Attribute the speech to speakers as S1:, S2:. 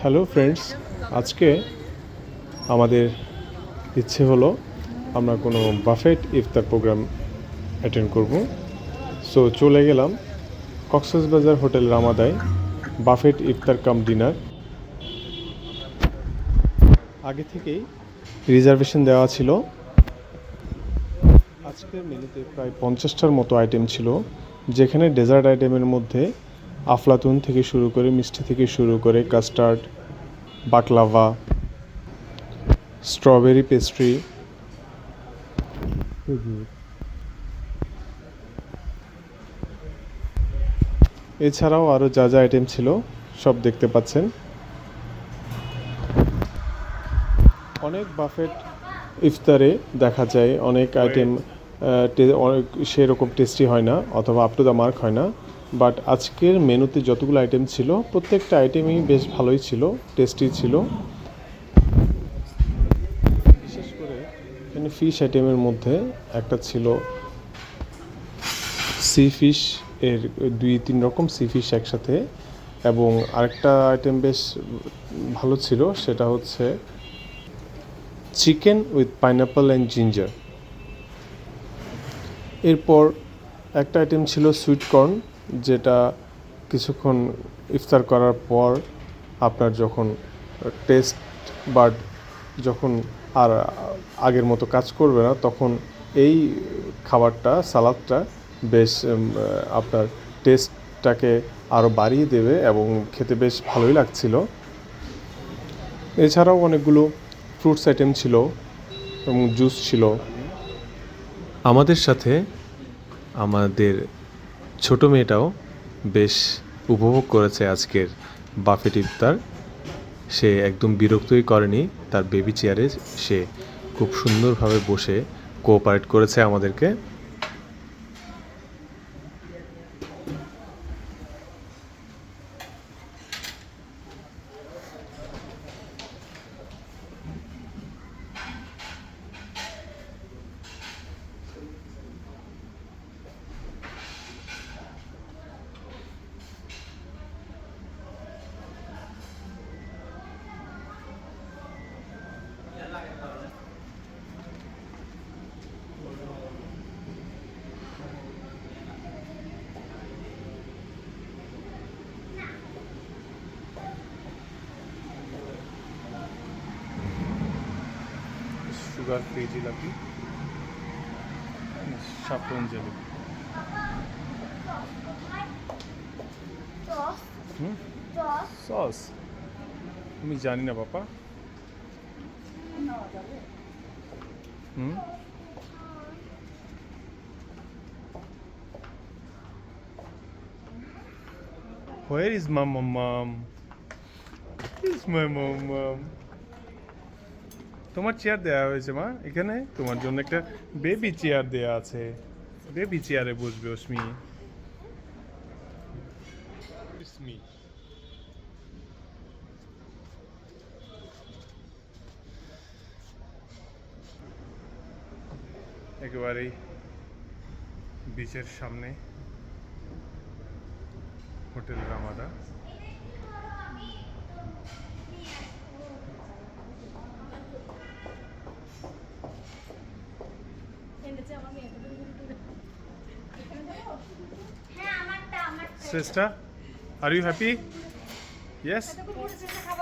S1: Hello friends, আজকে আমাদের ইচ্ছে হলো আমরা কোনো বাফেট ইফতার প্রোগ্রাম অ্যাটেন্ড করব। সো চলে গেলাম কক্সবাজার হোটেল রামাদায় বাফেট ইফতার কাম ডিনার। আগে থেকেই রিজার্ভেশন দেওয়া ছিল। আজকের মেনুতে প্রায় পঞ্চাশটার মতো আইটেম ছিল, যেখানে ডেজার্ট আইটেমের মধ্যে আফলাতুন থেকে শুরু করে মিষ্টি থেকে শুরু করে কাস্টার্ড, বাকলাভা, স্ট্রবেরি পেস্ট্রি, এছাড়াও আরও যা যা আইটেম ছিল সব দেখতে পাচ্ছেন। অনেক বাফেট ইফতারে দেখা যায়, অনেক আইটেম সেরকম টেস্টি হয় না, অথবা আপ টু দ্য মার্ক হয় না। বাট আজকের মেনুতে যতগুলো আইটেম ছিল, প্রত্যেকটা আইটেমই বেশ ভালোই ছিল টেস্টি ছিল। বিশেষ করে এখানে ফিশ আইটেমের মধ্যে একটা ছিল সি ফিশ এর দুই, তিন রকম সি ফিশ একসাথে এবং আরেকটা আইটেম বেশ ভালো ছিল, সেটা হচ্ছে chicken with pineapple and ginger এরপর একটা আইটেম ছিল সুইট কর্ন যেটা কিছুক্ষণ ইফতার করার পর আপনার যখন টেস্ট বাড যখন আর আগের মতো কাজ করবে না, তখন এই খাবারটা, সালাদটা বেশ আপনার টেস্টটাকে আরও বাড়িয়ে দেবে এবং খেতে বেশ ভালোই লাগছিল। এছাড়াও অনেকগুলো ফ্রুটস আইটেম ছিল এবং জুস ছিল। আমাদের সাথে আমাদের ছোট মেয়েটাও বেশ উপভোগ করেছে আজকের বাফেট ইফতার। সে একদম বিরক্তই করেনি, তার বেবি চেয়ারে সে খুব সুন্দরভাবে বসে কোঅপারেট করেছে আমাদেরকে। Sugar free jilapi saffron jilapi sauce আমি জানি না বাবা হুম Where is my mom? mom? Is my mom? তোমার চেয়ার দেওয়া হয়েছে মা। এখানে তোমার জন্য একটা বেবি চেয়ার দেওয়া আছে। বেবি চেয়ারে বসবে অস্মি me. একেবারেই বিচের সামনে। হোটেল রামাদা
S2: হ্যাঁ আমারটা আমারটা
S1: সিস্টার আর